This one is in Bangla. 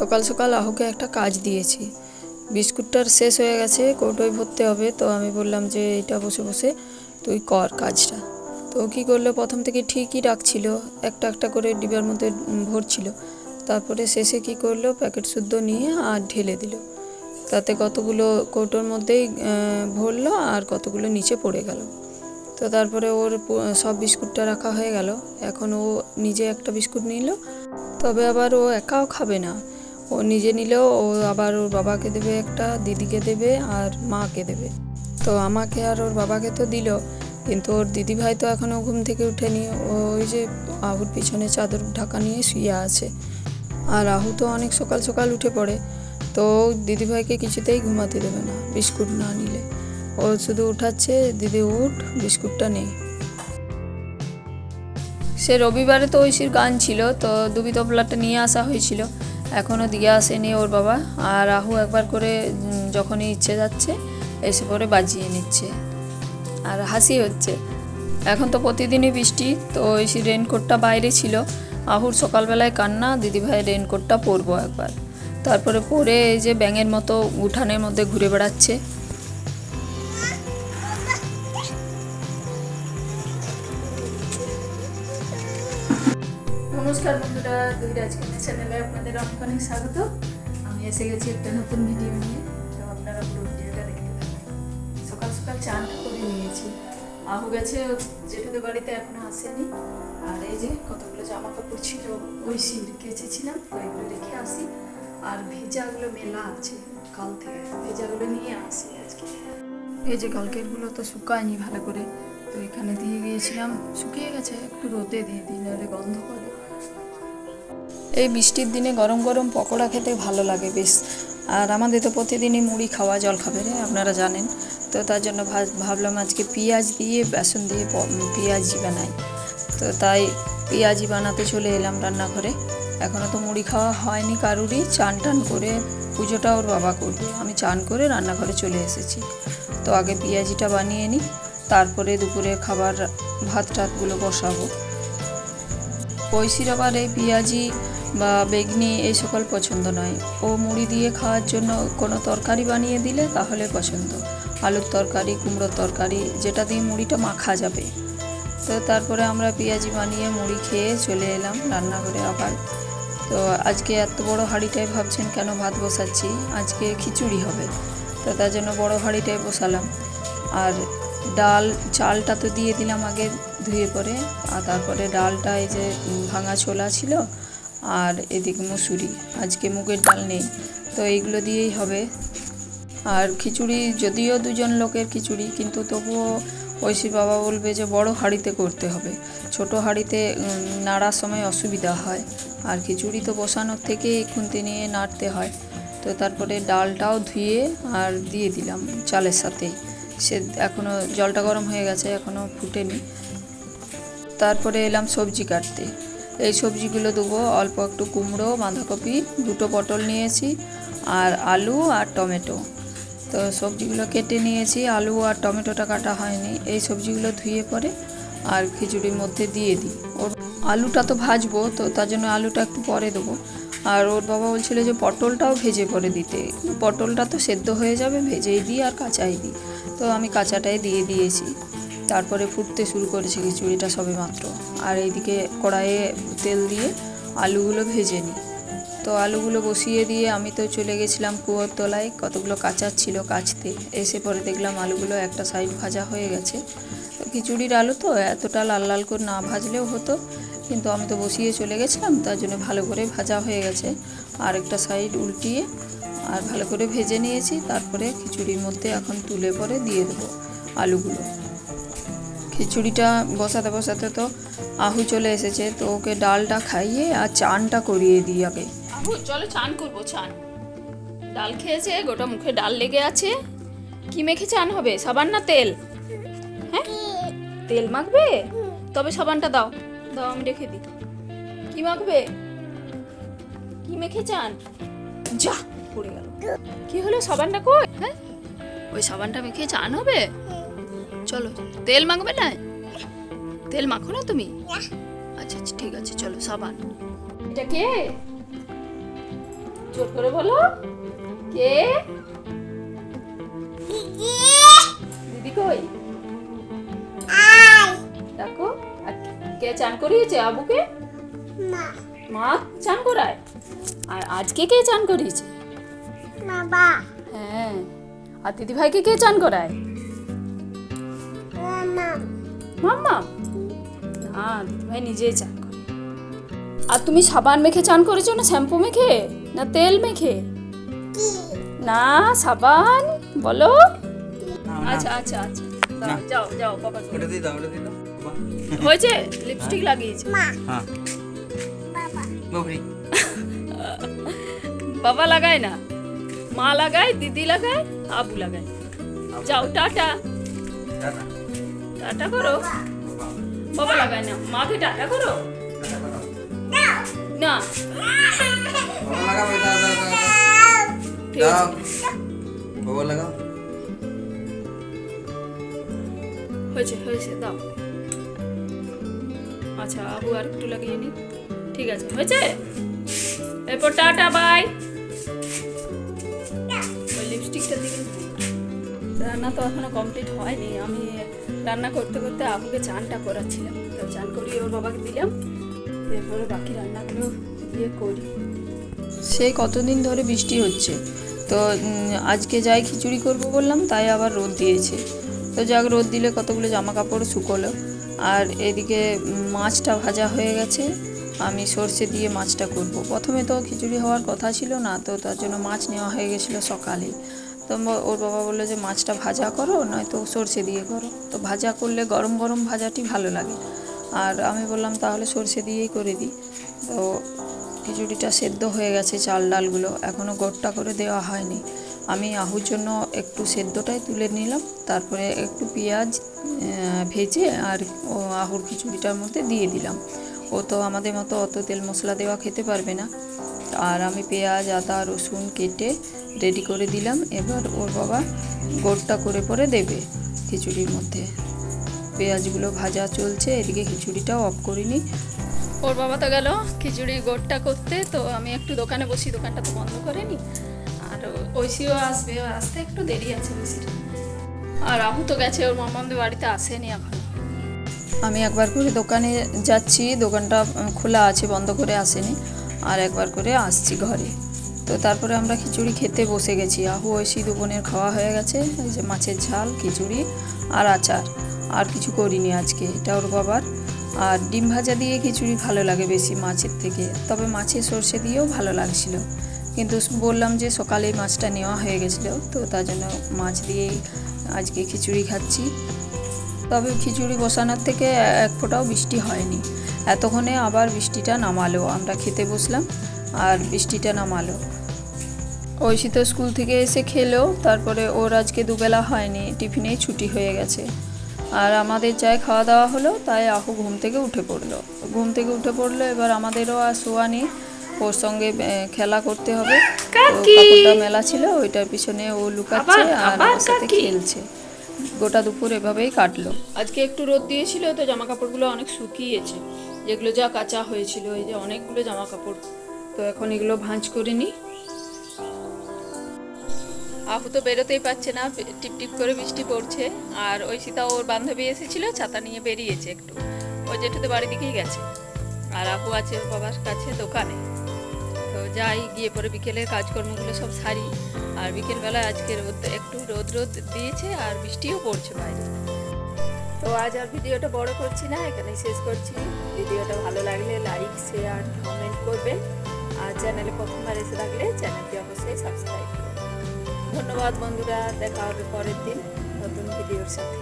সকাল সকাল আহুকে একটা কাজ দিয়েছি। বিস্কুটটার শেষ হয়ে গেছে, কৌটোয় ভরতে হবে। তো আমি বললাম যে এটা বসে বসে তুই কর কাজটা। তো কী করল? প্রথম থেকে ঠিকই রাখছিল একটা একটা করে ডিবার মধ্যে ভরছিল। তারপরে শেষে কি করল? প্যাকেট শুদ্ধ নিয়ে আর ঢেলে দিল। তাতে কতগুলো কৌটোর মধ্যেই ভরলো আর কতগুলো নিচে পড়ে গেল। তো তারপরে ওর সব বিস্কুটটা রাখা হয়ে গেল। এখন ও নিজে একটা বিস্কুট নিল। তবে আবার ও একাও খাবে না। ও নিজে নিলেও ও আবার ওর বাবাকে দেবে একটা, দিদিকে দেবে আর মাকে দেবে। তো আমাকে আর ওর বাবাকে তো দিল, কিন্তু ওর দিদিভাই তো এখনও ঘুম থেকে উঠেনি। ওই যে আহুর পিছনে চাদর ঢাকা নিয়ে শুয়ে আছে। আর আহু তো অনেক সকাল সকাল উঠে পড়ে, তো দিদিভাইকে কিছুতেই ঘুমাতে দেবে না, বিস্কুট না নিলে। ও শুধু উঠাচ্ছে, দিদি, উঠ, বিস্কুটটা নেই সে রবিবারে তো ঐশীর গান ছিল, তো দুবি তবলাটা নিয়ে আসা হয়েছিল। এখনও দিয়ে আসেনি ওর বাবা। আর রাহু একবার করে যখনই ইচ্ছে যাচ্ছে, এসে পরে বাজিয়ে নিচ্ছে। আর হাসি হচ্ছে। এখন তো প্রতিদিনই বৃষ্টি, তো ঐশীর রেনকোটটা বাইরে ছিল। আহুর সকালবেলায় কান্না দিদিভাই রেনকোটটা পরবো একবার। তারপরে পরে এই যে ব্যাঙের মতো উঠানের মধ্যে ঘুরে বেড়াচ্ছে। নমস্কার বন্ধুরা দুই রাজকন্যা চ্যানেলে আপনাদের অনেক অনেক স্বাগত। আমি এসে গেছি একটা নতুন ভিডিও নিয়ে। তো আপনারা পুরো ভিডিওটা দেখতে থাকুন। সকাল সকাল চানটা করে নিয়েছি। আহু গেছে জেঠুদের বাড়িতে এখনও আসেনি। আর এই যে কতগুলো জামা কাপড় ছিল, ওই সিঁড় কেচেছিলাম, তো এগুলো রেখে আসি। আর ভেজাগুলো মেলা আছে, কাল থেকে ভেজাগুলো নিয়ে আসি আজকে। এই যে কালকেরগুলো তো শুকায়নি ভালো করে, তো এখানে দিয়ে গিয়েছিলাম, শুকিয়ে গেছে, একটু রোদে দিয়ে দিই, নাহলে গন্ধ করে। এই বৃষ্টির দিনে গরম গরম পকোড়া খেতে ভালো লাগে বেশ। আর আমাদের তো প্রতিদিনই মুড়ি খাওয়া, জল খাবে রে, আপনারা জানেন। তো তার জন্য ভাবলাম আজকে পেঁয়াজ দিয়ে, বেসন দিয়ে পেঁয়াজি বানাই। তো তাই পেঁয়াজি বানাতে চলে এলাম রান্নাঘরে। এখনও তো মুড়ি খাওয়া হয়নি কারুরই। চান টান করে পুজোটা ওর বাবা করবে আমি চান করে রান্নাঘরে চলে এসেছি। তো আগে পেঁয়াজিটা বানিয়ে নিই, তারপরে দুপুরে খাবার ভাত টাতগুলো বসাবো। ঐশীর আবার এই পেঁয়াজি বা বেগনি এই সকল পছন্দ নয়। ও মুড়ি দিয়ে খাওয়ার জন্য কোনো তরকারি বানিয়ে দিলে তাহলে পছন্দ। আলুর তরকারি, কুমড়োর তরকারি, যেটা দিয়ে মুড়িটা মাখা যাবে। তো তারপরে আমরা পেঁয়াজি বানিয়ে মুড়ি খেয়ে চলে এলাম রান্নাঘরে আবার। তো আজকে এত বড় হাঁড়িটাই ভাবছেন কেন ভাত বসাচ্ছি? আজকে খিচুড়ি হবে। তো তার জন্য বড় হাঁড়িটাই বসালাম। আর ডাল, চালটা তো দিয়ে দিলাম আগে ধুয়ে পরে। আর তারপরে ডালটা এই যে ভাঙা ছোলা ছিল আর এদিকে মুসুরি। আজকে মুগের ডাল নেই, তো এইগুলো দিয়েই হবে। আর খিচুড়ি, যদিও দুজন লোকের খিচুড়ি, কিন্তু তবুও ঐশী বাবা বলবে যে বড় হাঁড়িতে করতে হবে। ছোট হাঁড়িতে নাড়ার সময় অসুবিধা হয়। আর খিচুড়ি তো বসানোর থেকে খুন্তি নিয়ে নাড়তে হয়। তো তারপরে ডালটাও ধুয়ে আর দিয়ে দিলাম চালের সাথেই। সে এখনও জলটা গরম হয়ে গেছে এখনও ফুটেনি। তারপরে এলাম সবজি কাটতে। এই সবজিগুলো দেবো। অল্প একটু কুমড়ো, বাঁধাকপি, দুটো পটল নিয়েছি, আর আলু আর টমেটো। তো সবজিগুলো কেটে নিয়েছি। আলু আর টমেটোটা কাটা হয়নি। এই সবজিগুলো ধুয়ে পরে আর খিচুড়ির মধ্যে দিয়ে দিই। ওর আলুটা তো ভাজবো, তো তার জন্য আলুটা একটু পরে দেবো। আর ওর বাবা বলছিল যে পটলটাও ভেজে পরে দিতে। পটলটা তো সেদ্ধ হয়ে যাবে, ভেজেই দিই আর কাঁচাই দিই। তো আমি কাঁচাটাই দিয়ে দিয়েছি। তারপরে ফুটতে শুরু করেছে খিচুড়িটা সবে মাত্র। আর এইদিকে কড়াইয়ে তেল দিয়ে আলুগুলো ভেজে নিই। তো আলুগুলো বসিয়ে দিয়ে আমি তো চলে গেছিলাম কুয়োর তলায়, কতগুলো কাঁচার ছিল কাচতে। এসে পরে দেখলাম আলুগুলো একটা সাইড ভাজা হয়ে গেছে। তো খিচুড়ির আলু তো এতটা লাল লাল করে না ভাজলেও হতো, কিন্তু আমি তো বসিয়ে চলে গেছিলাম, তার জন্য ভালো করে ভাজা হয়ে গেছে। আর একটা সাইড উল্টিয়ে আর ভালো করে ভেজে নিয়েছি, তারপরে খিচুড়ির মধ্যে এখন তুলে পরে দিয়ে দেবো আলুগুলো। খিচুড়িটা বসাতে বসাতে তো আহু চলে এসেছে, তো ওকে ডালটা খাইয়ে আর চানটা করিয়ে দিই আগে। আহু, চলো চান করব, চান। ডাল খেয়েছে, গোটা মুখে ডাল লেগে আছে। কি মেখে চান হবে? সাবান না তেল? হ্যাঁ? তেল মাখবে? তবে সাবানটা দাও। দাও, আমি রেখে দিই। কি মাখবে? কি মেখে চান? যা, পড়ে গেল। কি হলো, সাবানটা কই? হ্যাঁ? ওই সাবানটা মেখে চান হবে? চলো তেল মাখবে না? তেল মাখো না তুমি? আচ্ছা আচ্ছা ঠিক আছে চলো সাবান এটা কে? জোর করে বলো। কে? দিদি কই? দেখো আর কে চান করিয়েছে আবুকে? মা। চান করায়? আর আজকে কে চান করিয়েছে? বাবা হ্যাঁ। আর দিদি ভাইকে কে চান করায়? মাম্মা? না ভাই নিজেই চান করে। আর তুমি সাবান মেখে চান করেছ না শ্যাম্পু মেখে? না তেল মেখে? না সাবান? বলো। আচ্ছা আচ্ছা আচ্ছা। যাও যাও বাবা। ওটা দিয়ে দাও ওটা দিয়ে দাও। হয়েছে? লিপস্টিক লাগিয়েছে। হ্যাঁ। বাবা। লাগায় না। মা লাগায় দিদি লাগায় আবু লাগায়। যাও টাটা। টাটা। টাটা করো। বাবা লাগায় না। মাকে টাটা করো। না। বাবা লাগাও। হয়েছে হয়েছে দাও। আচ্ছা আবু আর একটু লাগিয়ে নি। ঠিক আছে হয়েছে? এরপর টাটা বাই। রান্না তো এখনও কমপ্লিট হয়নি। আমি রান্না করতে করতে আবুকে চানটা করাচ্ছিলাম। তো চান করিয়ে ওর বাবাকে দিলাম। এরপরে বাকি রান্নাগুলো দিয়ে করি। সেই কতদিন ধরে বৃষ্টি হচ্ছে। তো আজকে যাই খিচুড়ি করব বললাম, তাই আবার রোদ দিয়েছে। তো যাক, রোদ দিলে কতগুলো জামা কাপড় শুকোলো। আর এদিকে মাছটা ভাজা হয়ে গেছে। আমি সর্ষে দিয়ে মাছটা করব। প্রথমে তো খিচুড়ি হওয়ার কথা ছিল না, তো তার জন্য মাছ নেওয়া হয়ে গেছিল সকালে। তো ওর বাবা বলল যে, মাছটা ভাজা করো, নয়তো সর্ষে দিয়ে করো। তো ভাজা করলে গরম গরম ভাজাটি ভালো লাগে। আর আমি বললাম, তাহলে সর্ষে দিয়েই করে দিই। তো খিচুড়িটা সেদ্ধ হয়ে গেছে চাল ডালগুলো। এখনও গোটটা করে দেওয়া হয়নি। আমি আহুর জন্য একটু সেদ্ধটাই তুলে নিলাম। তারপরে একটু পেঁয়াজ ভেজে আর আহুর খিচুড়িটার মধ্যে দিয়ে দিলাম। ও তো আমাদের মতো অত তেল মশলা দেওয়া খেতে পারবে না। আর আমি পেঁয়াজ আদা রসুন কেটে রেডি করে দিলাম। এবার ওর বাবা গোটটা করে পরে দেবে খিচুড়ির মধ্যে। পেঁয়াজগুলো ভাজা চলছে এদিকে খিচুড়িটাও অফ করিনি ওর বাবা তো গেল খিচুড়ি গোটটা করতে তো আমি একটু দোকানে বসি দোকানটা তো বন্ধ করেনি। আর ঐশীও আসবে আসতে একটু দেরি আছে বেশি আর রাহু তো গেছে ওর মামাদের বাড়িতে আসেনি এখন। আমি একবার করে দোকানে যাচ্ছি দোকানটা খোলা আছে বন্ধ করে আসেনি। আর একবার করে আসছি ঘরে। তো তারপরে আমরা খিচুড়ি খেতে বসে গেছি। আহু, ঐশী দু বোনের খাওয়া হয়ে গেছে। এই যে মাছের ঝাল, খিচুড়ি আর আচার। আর কিছু করিনি আজকে, এটা ওর বাবার। আর ডিম ভাজা দিয়ে খিচুড়ি ভালো লাগে বেশি মাছের থেকে। তবে মাছের সর্ষে দিয়েও ভালো লাগছিল। কিন্তু বললাম যে সকালেই মাছটা নেওয়া হয়ে গেছিল, তো তার জন্য মাছ দিয়েই আজকে খিচুড়ি খাচ্ছি। তবে খিচুড়ি বসানোর থেকে এক ফোঁটাও বৃষ্টি হয়নি। এতক্ষণে আবার বৃষ্টিটা নামালো আমরা খেতে বসলাম আর বৃষ্টিটা নামালো। ঐশী তো স্কুল থেকে এসে খেলো তারপরে ওর আজকে দুবেলা হয়নি টিফিনেই ছুটি হয়ে গেছে। আর আমাদের যাই খাওয়া দাওয়া হলো তাই আহু ঘুম থেকে উঠে পড়ল। ঘুম থেকে উঠে পড়ল এবার আমাদেরও আর শোয়া নেই ওর সঙ্গে খেলা করতে হবে। কাপড়টা মেলা ছিল ওইটার পিছনে ও লুকাচ্ছে আর আমার সাথে খেলছে। গোটা দুপুর এভাবেই কাটলো। আজকে একটু রোদ দিয়েছিল তো জামা কাপড়গুলো অনেক শুকিয়েছে। যেগুলো যা কাঁচা হয়েছিল, এই যে অনেকগুলো জামা কাপড় তো এখন এগুলো ভাঁজ করে নিই। আহু তো বেরোতেই পারছে না, টিপ টিপ করে বৃষ্টি পড়ছে। আর ওই সীতা ওর বান্ধবী এসেছিল, ছাতা নিয়ে বেরিয়েছে একটু। ওই জেঠুতে বাড়ি দিকেই গেছে। আর আহু আছে ওর বাবার কাছে দোকানে। তো যাই, গিয়ে পরে বিকেলের কাজকর্মগুলো সব সারি। আর বিকেলবেলা আজকে রোদ একটু রোদ রোদ দিয়েছে, আর বৃষ্টিও পড়ছে বাইরে। তো আজ আর ভিডিওটা বড় করছি না, এখানেই শেষ করছি। ভিডিওটা ভালো লাগলে লাইক শেয়ার কমেন্ট করবেন। আর চ্যানেলে প্রথমবার এসে থাকলে চ্যানেলটি অবশ্যই সাবস্ক্রাইব করবেন। ধন্যবাদ বন্ধুরা, দেখা হবে পরের দিন নতুন ভিডিওর সাথে।